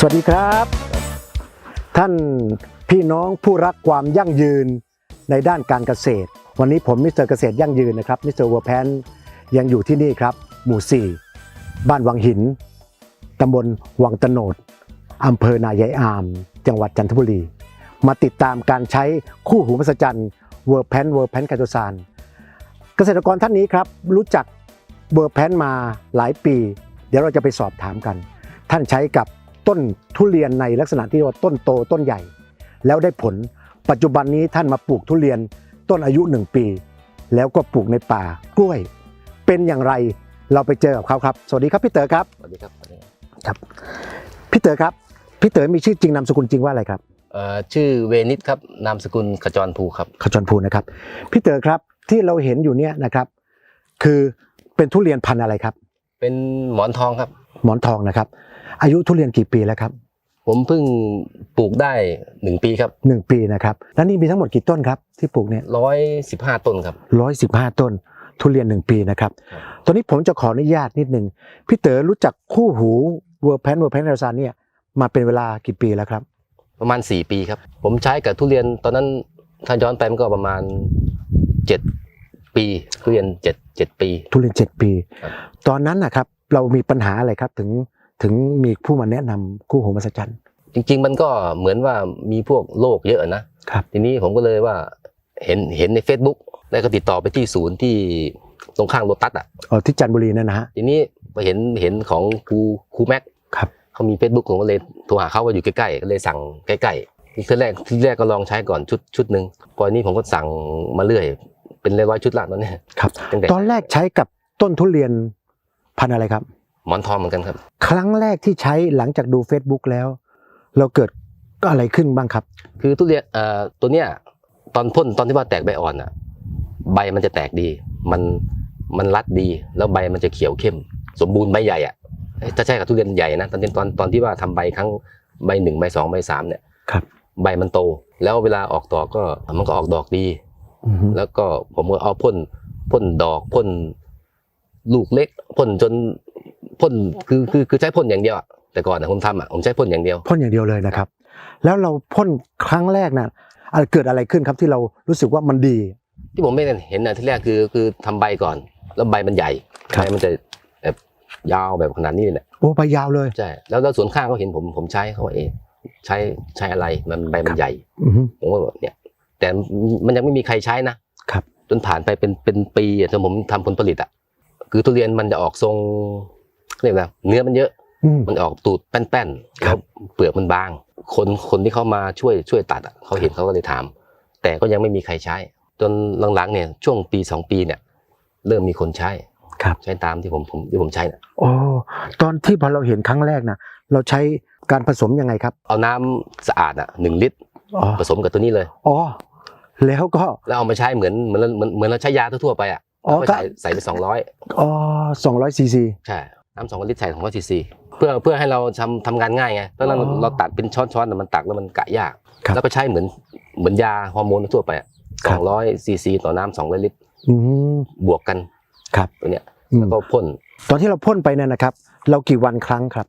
สวัสดีครับ ท่านพี่น้องผู้รักความยั่งยืนในด้านการเกษตร วันนี้ผมมิสเตอร์เกษตรยั่งยืนนะครับมิสเตอร์วัวแพนยังอยู่ที่นี่ครับ หมู่ 4 บ้านวังหินตำบลวังตโนดอำเภอนายายอาม จังหวัดจันทบุรี มาติดตามการใช้คู่หูมหัศจรรย์เวอร์แพนเวอร์แพนไคโตซานเกษตรกรท่านนี้ครับรู้จักเวอร์แพนมาหลายปี เดี๋ยวเราจะไปสอบถามกัน ท่านใช้กับ ต้นทุเรียนในลักษณะที่เรียกว่าต้นโตต้นใหญ่ แล้วได้ผล ปัจจุบันนี้ท่านมาปลูกทุเรียนต้นอายุ 1 ปี แล้วก็ปลูกในป่ากล้วย เป็นอย่างไรเราไปเจอกับเขาครับ สวัสดีครับพี่เต๋อครับสวัสดีครับสวัสดีครับครับพี่เต๋อครับพี่เต๋อมีชื่อจริงนามสกุลจริงว่าอะไรครับเอ่อชื่อเวนิสครับนามสกุลขจรภูครับขจรภูนะครับพี่เต๋อครับที่เราเห็นอยู่เนี่ยนะครับคือเป็นทุเรียนพันธุ์อะไรครับ เป็นหมอนทองครับ หมอนทองนะครับ อายุทุเรียนกี่ปีแล้วครับผมเพิ่งปลูกได้หนึ่งปีครับหนึ่งปีนะครับแล้วนี่มีทั้งหมดกี่ต้นครับที่ปลูกเนี่ยร้อยสิบห้าต้นครับร้อยสิบห้าต้น ทุเรียนหนึ่งปีนะครับครับตอนนี้ผมจะขออนุญาตนิดนึงพี่เต๋อรู้จักคู่หูเวอร์แพนเวอร์แพนเรซานเนี่ยมาเป็นเวลากี่ปีแล้วครับ ประมาณสี่ปีครับ ผมใช้กับทุเรียนตอนนั้นถ้าย้อนไปมันก็ประมาณเจ็ดปี ทุเรียนเจ็ดเจ็ดปี ทุเรียนเจ็ดปีครับตอนนั้นนะครับเรามีปัญหาอะไรครับถึง ถึงมีผู้มาแนะนำคู่หูมหัศจรรย์ จริง ๆ มันก็เหมือนว่ามีพวกโรคเยอะนะครับทีนี้ผมก็เลยว่าเห็นเห็นใน Facebook แล้วก็ติดต่อไปที่ศูนย์ที่ตรงข้างโลตัสอะอ๋อที่จันทบุรีนั่นนะฮะทีนี้ไปเห็นเห็นของครูครูแม็กครับเขามี Facebook ผมก็เลยโทรหาเขาว่าอยู่ใกล้ๆก็เลยสั่งใกล้ๆที่แรกที่แรกก็ลองใช้ก่อนชุดชุดหนึ่งพออันนี้ผมก็สั่งมาเรื่อย เป็นร้อยๆชุดละตอนนี้ครับตั้งแต่ตอนแรกใช้กับต้นทุเรียนพันธุ์อะไรครับ หมอนทองเหมือนกันครับ ครั้งแรกที่ใช้หลังจากดู Facebook แล้ว เราเกิดอะไรขึ้นบ้างครับ คือทุเรียนเอ่อตัวเนี้ยตอนพ่นตอนที่ว่าแตกใบอ่อนอะ ใบมันจะแตกดี มันมันรัดดี แล้วใบมันจะเขียวเข้ม สมบูรณ์ใบใหญ่อะถ้าใช่กับทุเรียนใหญ่นะตอนที่ตอนตอนที่ว่าทำใบครั้งใบหนึ่งใบสองใบสามเนี่ยครับ ใบมันโต แล้วเวลาออกดอกก็มันก็ออกดอกดีอือฮึแล้วก็ผมก็เอาพ่นพ่นดอกพ่นลูกเล็กพ่นจน พ่นคือคือคือใช้พ่นอย่างเดียวอะแต่ก่อนอะผมทำอะผมใช้พ่นอย่างเดียว พ่นอย่างเดียวเลยนะครับ แล้วเราพ่นครั้งแรกนะอะไรเกิดอะไรขึ้นครับที่เรารู้สึกว่ามันดี ที่ผมไม่ได้เห็นนะที่แรกคือคือทำใบก่อน แล้วใบมันใหญ่ครับ ใบมันจะแบบยาวแบบขนาดนี้แหละโอ้ใบยาวเลยใช่แล้วแล้วสวนข้างเขาเห็นผมผมใช้เขาว่าเอ๊ะใช้ใช้อะไรมันใบมันใหญ่ อือฮึ ผมก็บอกเนี่ยแต่มันยังไม่มีใครใช้นะครับจนผ่านไปเป็นเป็นปีอะจนผมทำผลผลิตอะคือทุเรียนมันจะออกทรง เรียกอะไรเนื้อมันเยอะอืมมันออกตูดแป้นๆคแล้รัวบเปลือกมันบาง คนคนที่เขามาช่วยช่วยตัดอะเขาเห็นเขาก็เลยถาม แต่ก็ยังไม่มีใครใช้ จนหลังๆเนี่ยช่วงปีสองปีเนี่ย เริ่มมีคนใช้ครับใช้ตามที่ผมผมที่ผมใช้น่ะโอ้ตอนที่พอเราเห็นครั้งแรกนะเราใช้การผสมยังไงครับ เอาน้ำสะอาดอะหนึ่งลิตรอ๋อผสมกับตัวนี้เลยอ๋อแล้วก็แล้วเอามาใช้เหมือนเหมือนเหมือนเหมือนเราใช้ยาทั่วๆไปอะอ๋อเราก็ก็ใส่ใส่ไปสองร้อยอ๋อสองร้อยซีซีใช่ น้ำสองลิตรใส่สองร้อยซีซีเพื่อเพื่อให้เราทำทำงานง่ายไงตอนนั้นอ๋อเราตัดเป็นช้อนๆแต่มันตักแล้วมันกะยาก ครับแล้วก็ใช้เหมือนเหมือนยาฮอร์โมนทั่วไปคสรัอบงร้อยซีซีต่อน้ำสองร้อยลิตรอืม บวกกันครับ ตัวเนี้ยอืมแล้วก็พ่นตอนที่เราพ่นไปเนี่ยนะครับ เรากี่วันครั้งครับ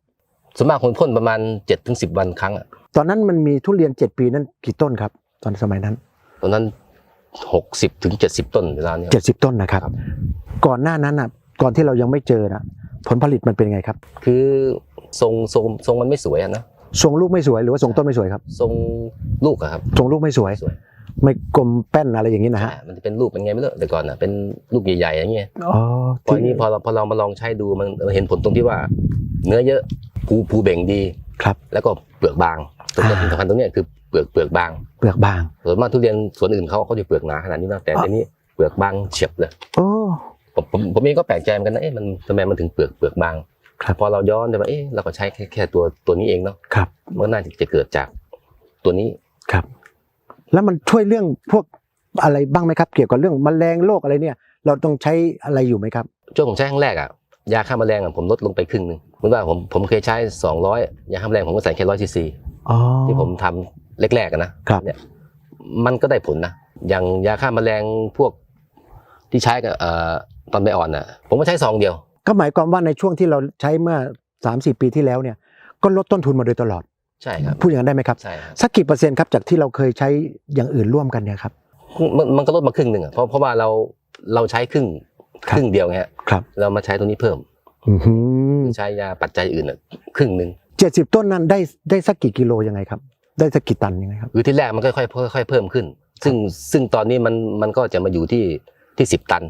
ส่วนมากคนพ่นประมาณ7จ็ถึงสิวันครั้งอะตอนนั้นมันมีทุเรียนเจ็ดปีนั้นกี่ต้นครับ ตอนสมัยนั้น ตอนนั้นหกสิบถึงเจ็ดสิบต้นเวลาเนี้ยเจ็ดสิบต้นนะครับ ครับ ก่อนหน้านั้นอะก่อนที่เรายังไม่เจอนะ ผลผลิตมันเป็นไงครับ คือทรงทรงทรงมันไม่สวยอะนะทรงลูกไม่สวยหรือว่าทรงต้นไม่สวยครับทรงลูกอะครับทรงลูกไม่สวย สวยไม่กลมแป้นอะไรอย่างนี้นะฮะใช่มันจะเป็นลูกเป็นไงไม่รู้แต่ก่อนอะเป็นลูกใหญ่ๆอย่างเงี้ยอ๋อพออันนี้พอเราพอเรามาลองใช้ดูมันเราเห็นผลตรงที่ว่า เนื้อเยอะภูภูเบ่งดี ครับ แล้วก็เปลือกบางตัวนี้อ่า สำคัญตรงเนี้ยคือเปลือกเปลือกบางเปลือกบาง ส่วนมากทุเรียนสวนอื่นเขาเขาจะเปลือกหนาขนาดนี้นะแต่อะอันนี้เปลือกบางเฉียบเลย โอ้ ผมผมผมเองก็แปลกใจเหมือนกันนะเอ๊ะมันทำไมมันถึงเปลือกเปลือกบางครับ พอเราย้อนไปว่าเอ๊ะเราก็ใช้แค่แค่ตัวตัวนี้เองเนาะครับ มันน่าจะเกิดจากตัวนี้ครับ แล้วมันช่วยเรื่องพวกอะไรบ้างไหมครับ เกี่ยวกับเรื่องแมลงโรคอะไรเนี่ย เราต้องใช้อะไรอยู่ไหมครับช่วงผมใช้ครั้งแรกอะยาฆ่าแมลงอะผมลดลงไปครึ่งหนึ่งเหมือนว่าผมผมเคยใช้ 200ยาฆ่าแมลงผมก็ใส่แค่ร้อยซีซีอ๋อที่ผมทำแรกๆอะนะครับเนี่ยมันก็ได้ผลนะอย่างยาฆ่าแมลงพวกที่ใช้กับเอ่อ ตอนใบอ่อนอะผมก็ใช้ซองเดียว ก็หมายความว่าในช่วงที่เราใช้เมื่อ3 4ปีที่แล้วเนี่ย ก็ลดต้นทุนมาโดยตลอด ใช่ครับ พูดอย่างนั้นได้ไหมครับ ใช่ครับ สักกี่เปอร์เซ็นต์ครับจากที่เราเคยใช้อย่างอื่นร่วมกันเนี่ยครับ มันมันก็ลดมาครึ่งหนึ่งอะเพราะเพราะว่าเราเราใช้ครึ่งครับครึ่งเดียวไงฮะครับ เรามาใช้ตรงนี้เพิ่ม อือหือใช้ยาปัจจัยอื่นอะครึ่งหนึ่งเจ็ดสิบต้นนั้นได้ได้สักกี่กิโลยังไงครับ ได้สักกี่ตันยังไงครับ คือที่แรกมันก็ค่อยๆค่อยๆเพิ่มขึ้น ซึ่งซึ่งตอนนี้มันมันก็จะมาอยู่ที่ที่สิบตัน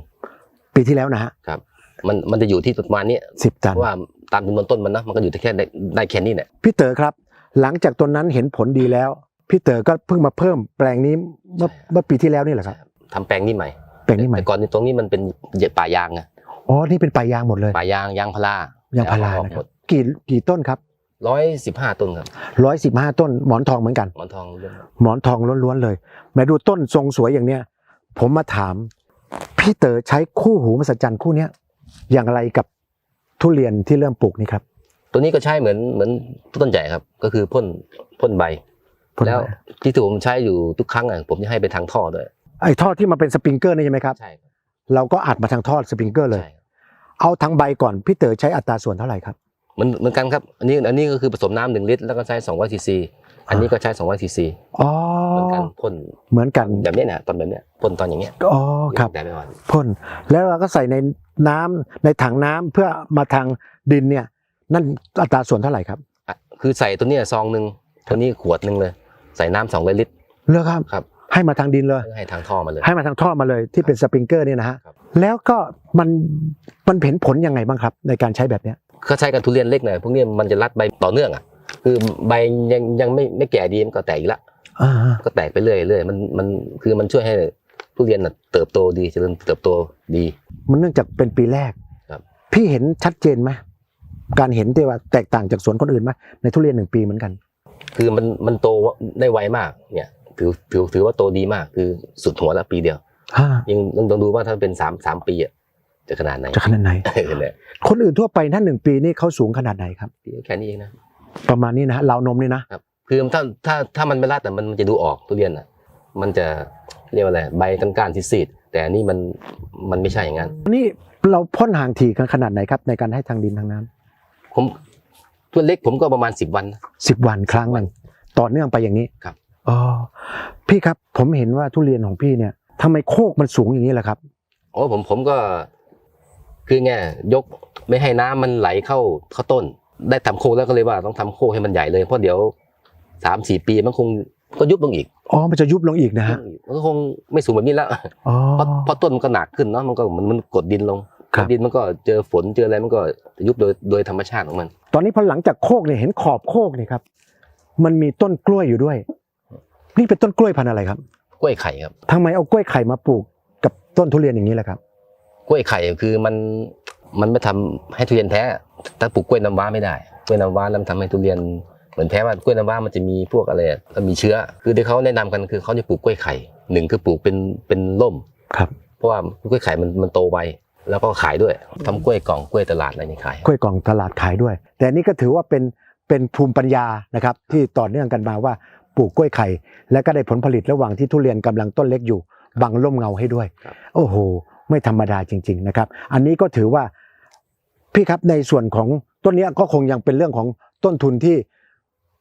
ปีที่แล้วนะฮะครับ มันมันจะอยู่ที่ประมาณนี้สิบตันเพราะว่าตามจำนวนต้นมันนะมันก็อยู่ที่แค่ได้ได้แค่นี้แหละพี่เต๋อครับ หลังจากต้นนั้นเห็นผลดีแล้วพี่เต๋อก็เพิ่งมาเพิ่มแปลงนี้เมื่อเมื่อปีที่แล้วนี่แหละครับทำแปลงนี้ใหม่แปลงนี้ใหม่แต่ก่อนตรงนี้มันเป็นป่ายางไงอ๋อนี่เป็นป่ายางหมดเลยป่ายางยางพารายางพารานะครับกี่กี่ต้นครับร้อยสิบห้าต้นครับร้อยสิบห้าต้นหมอนทองเหมือนกันหมอนทองเรื่องหมอนทองล้วนๆเลยแม้ดูต้นทรงสวยอย่างเนี้ยผมมาถาม พี่เต๋อใช้คู่หูมหัศจรรย์คู่เนี้ยอย่างไรกับทุเรียนที่เริ่มปลูกนี่ครับ ตัวนี้ก็ใช้เหมือนเหมือนต้นใหญ่ครับ ก็คือพ่นพ่นใบพ่นใบแล้วที่ผมใช้อยู่ทุกครั้งอะผมจะให้ไปทางท่อด้วยไอ้ท่อที่มาเป็นสปริงเกอร์นี่ใช่ไหมครับใช่ครับเราก็อัดมาทางท่อสปริงเกอร์เลยใช่เอาทั้งใบก่อนพี่เต๋อใช้อัตราส่วนเท่าไหร่ครับเหมือนเหมือนกันครับ อันนี้อันนี้ก็คือผสมน้ำหนึ่งลิตรแล้วก็ใช้สองร้อยซีซี อันนี้ก็ใช้สองร้อยซีซีอ๋อเหมือนกันพ่นเหมือนกันแบบเนี้ยนะตอนแบบเนี้ยพ่นตอนอย่างเงี้ยอ๋อครับแต่ไม่อ่อนพ่นแล้วเราก็ใส่ในน้ำในถังน้ำเพื่อมาทางดินเนี่ย นั่นอัตราส่วนเท่าไหร่ครับอะคือใส่ตัวเนี้ยซองหนึ่งตัวนี้ขวดหนึ่งเลย ใส่น้ำสองร้อยลิตรเลือกครับครับ ให้มาทางดินเลย ให้ทางท่อมาเลย ให้มาทางท่อมาเลยที่เป็นสปริงเกอร์เนี่ยนะฮะครับแล้วก็มันมันเห็นผลยังไงบ้างครับ ในการใช้แบบเนี้ยก็ใช้กับทุเรียนเล็กหน่อยพวกนี้มันจะรัดใบต่อเนื่องอะ คือใบยังยังไม่ไม่แก่ดีมันก็แตกอีกละอ่าก็แตกไปเรื่อยเรื่อยมันมันคือมันช่วยให้ทุเรียนน่ะเติบโตดีเจริญเติบโตดี มันเนื่องจากเป็นปีแรกครับ พี่เห็นชัดเจนไหมการเห็นที่ว่าแตกต่างจากสวนคนอื่นไหมในทุเรียนหนึ่งปีเหมือนกัน คือมันมันโตได้ไวมากเนี่ยถือถือถือว่าโตดีมากคือสุดหัวละปีเดียวอ่ายังต้องต้องดูว่าถ้าเป็นสามสามปีอะจะขนาดไหนจะขนาดไหนเออเนี่ยคนอื่นทั่วไปถ้าหนึ่งปีนี่เขาสูงขนาดไหนครับ แค่นี้เองนะ ประมาณนี้นะฮะราวนมนี่นะคือถ้าถ้าถ้ามันไม่รัดแต่ะมันมันจะดูออกทุเรียนอะ มันจะเรียกว่าอะไรใบก้านๆซีดๆแต่อันนี่มันมันไม่ใช่อย่างนั้น นี่เราพ่นห่างถี่กันขนาดไหนครับ ในการให้ทางดินทางน้ำผมตัวเล็กผมก็ประมาณสิบวันนะสิบวันครั้งหนึ่งต่อเนื่องไปอย่างนี้ครับ อ๋อพี่ครับผมเห็นว่าทุเรียนของพี่เนี่ยทำไมโคกมันสูงอย่างนี้ล่ะครับ โอ้ผมผมก็คือไงยกไม่ให้น้ำมันไหลเข้าเข้าต้น ได้ทำโคกแล้วก็เลยว่าต้องทำโคกให้มันใหญ่เลยเพราะเดี๋ยวสามสี่ปีมันคงก็ยุบลงอีกอ๋อมันจะยุบลงอีกนะฮะมันก็คงไม่สูงแบบนี้แล้วอ๋อเพราะเพราะต้นมันก็หนักขึ้นเนาะมันก็เหมือนมันกดดินลงครับกดดินมันก็เจอฝนเจออะไรมันก็ยุบโดยโดยธรรมชาติของมัน ตอนนี้พอหลังจากโคกเนี่ยเห็นขอบโคกเนี่ยครับ มันมีต้นกล้วยอยู่ด้วย นี่เป็นต้นกล้วยพันธุ์อะไรครับ กล้วยไข่ครับทำไมเอากล้วยไข่มาปลูกกับต้นทุเรียนอย่างนี้ล่ะครับ กล้วยไข่คือมันมันไม่ทำให้ทุเรียนแท้ ถ้าปลูกกล้วยน้ำว้าไม่ได้กล้วยน้ำว้าแล้วมันทำให้ทุเรียนเหมือนแท้ว่ากล้วยน้ำว้ามันจะมีพวกอะไรอะก็มีเชื้อ คือที่เขาแนะนำกันคือเขาจะปลูกกล้วยไข่หนึ่งคือปลูกเป็นเป็นร่มครับเพราะว่ากล้วยไข่มันมันโตไวแล้วก็ขายด้วยทำกล้วยกล่องกล้วยตลาดอะไรนี่ขายกล้วยกล่องตลาดขายด้วย แต่อันนี่ก็ถือว่าเป็นเป็นภูมิปัญญานะครับที่ต่อเนื่องกันมาว่าปลูกกล้วยไข่ และก็ได้ผลผลิตระหว่างที่ทุเรียนกำลังต้นเล็กอยู่บังร่มเงาให้ด้วยครับโอ้โห ไม่ธรรมดาจริง ๆนะครับ อันนี้ก็ถือว่า พี่ครับในส่วนของต้นเนี้ยก็คงยังเป็นเรื่องของต้นทุนที่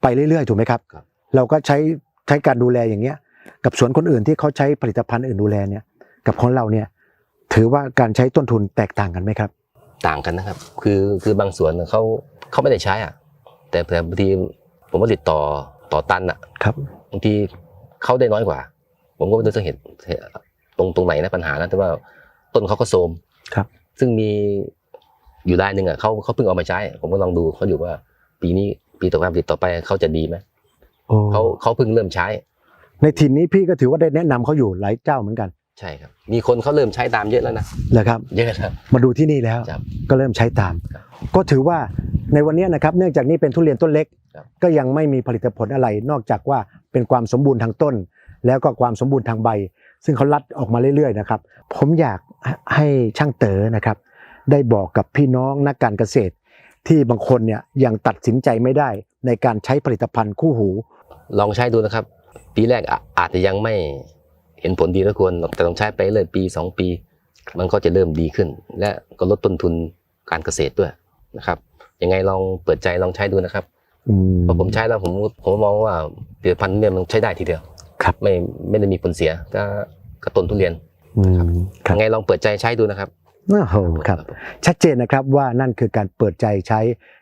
ไปเรื่อยๆ ถูกไหมครับครับ เราก็ใช้ใช้การดูแลอย่างเงี้ย กับสวนคนอื่นที่เขาใช้ผลิตภัณฑ์อื่นดูแลเนี่ย กับของเราเนี่ย ถือว่าการใช้ต้นทุนแตกต่างกันไหมครับ ต่างกันนะครับ คือคือบางสวนน่ะเขาเขาไม่ได้ใช้อะ แต่แต่บางทีผมว่าติดต่อต่อตันอะครับบางทีเขาได้น้อยกว่า ผมก็ไม่รู้จะเห็นตรงตรงไหนนะปัญหานะแต่ว่าต้นเขาก็โทรมครับ ซึ่งมี อยู่ได้หนึ่งอะเขาเขาเพิ่งเอามาใช้ ผมก็ลองดูเขาอยู่ว่า ปีนี้ปีต่อไปปีต่อไปเขาจะดีไหมโอ้เขาเขาเพิ่งเริ่มใช้ ในถิ่นนี้พี่ก็ถือว่าได้แนะนำเขาอยู่หลายเจ้าเหมือนกัน ใช่ครับ มีคนเขาเริ่มใช้ตามเยอะแล้วนะเลยครับ เยอะแล้วมาดูที่นี่แล้วครับก็เริ่มใช้ตามครับก็ถือว่าในวันนี้นะครับ เนื่องจากนี่เป็นทุเรียนต้นเล็กครับก็ยังไม่มีผลิตผลอะไร นอกจากว่าเป็นความสมบูรณ์ทางต้น แล้วก็ความสมบูรณ์ทางใบ ซึ่งเขาลัดออกมาเรื่อยๆนะครับ ผมอยากให้ช่างเต๋อนะครับ ได้บอกกับพี่น้องนักการเกษตร ที่บางคนเนี่ยยังตัดสินใจไม่ได้ในการใช้ผลิตภัณฑ์คู่หู ลองใช้ดูนะครับ ปีแรกอะอาจจะยังไม่เห็นผลดีแล้วควรแต่ต้องใช้ไปเลยปีสองปี มันก็จะเริ่มดีขึ้น และก็ลดต้นทุนการเกษตรด้วยนะครับยังไงลองเปิดใจลองใช้ดูนะครับอืมพอผมใช้แล้วผมผมมองว่าผลิตภัณฑ์เนี่ยมันใช้ได้ทีเดียวครับไม่ไม่ได้มีผลเสียก็กระต้นทุเรียนอืมครับยังไงลองเปิดใจใช้ดูนะครับ โอ้โหครับ ชัดเจนนะครับว่านั่นคือการเปิดใจใช้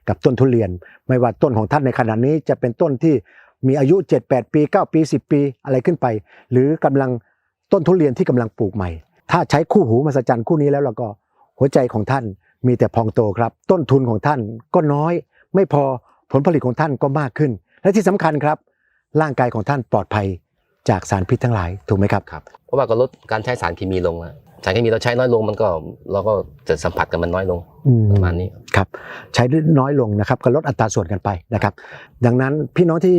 กับต้นทุเรียน ไม่ว่าต้นของท่านในขณะนี้จะเป็นต้นที่มีอายุ 7-8 ปี 9 ปี 10 ปีอะไรขึ้นไป หรือกำลังต้นทุเรียนที่กำลังปลูกใหม่ ถ้าใช้คู่หูมหัศจรรย์คู่นี้แล้วเราก็หัวใจของท่านมีแต่พองโตครับ ต้นทุนของท่านก็น้อย ไม่พอผลผลิตของท่านก็มากขึ้น และที่สำคัญครับ ร่างกายของท่านปลอดภัยจากสารพิษทั้งหลายถูกไหมครับครับเพราะว่าก็ลดการใช้สารเคมีลง สารเคมีเราใช้น้อยลงมันก็เราก็จะสัมผัสกับมันน้อยลงอืมประมาณนี้ครับใช้น้อยลงนะครับก็ลดอัตราส่วนกันไปนะครับ ดังนั้นพี่น้องที่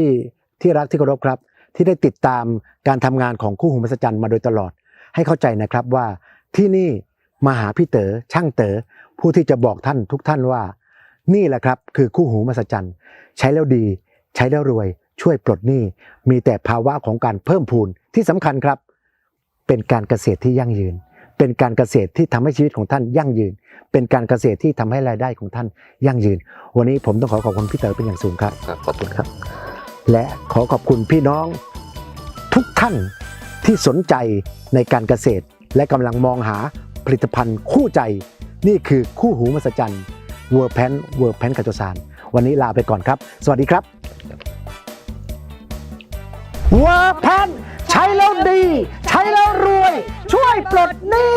ที่รักที่เคารพครับ ที่ได้ติดตามการทำงานของคู่หูมหัศจรรย์มาโดยตลอด ให้เข้าใจนะครับว่าที่นี่มาหาพี่เต๋อช่างเต๋อผู้ที่จะบอกท่านทุกท่านว่า นี่แหละครับคือคู่หูมหัศจรรย์ ใช้แล้วดี ใช้แล้วรวย ช่วยปลดหนี้มีแต่ภาวะของการเพิ่มพูนที่สำคัญครับ เป็นการเกษตรที่ยั่งยืน เป็นการเกษตรที่ทำให้ชีวิตของท่านยั่งยืน เป็นการเกษตรที่ทำให้รายได้ของท่านยั่งยืน วันนี้ผมต้องขอขอบคุณพี่เต๋อเป็นอย่างสูงครับครับขอบคุณครับ และขอขอบคุณพี่น้องทุกท่านที่สนใจในการเกษตร และกำลังมองหาผลิตภัณฑ์คู่ใจ นี่คือคู่หูมหัศจรรย์เวอร์แพนเวอร์แพนกัจจสารวันนี้ลาไปก่อนครับ สวัสดีครับเวอร์แพนใช้แล้วดี ใช้แล้วรวย ช่วยปลดหนี้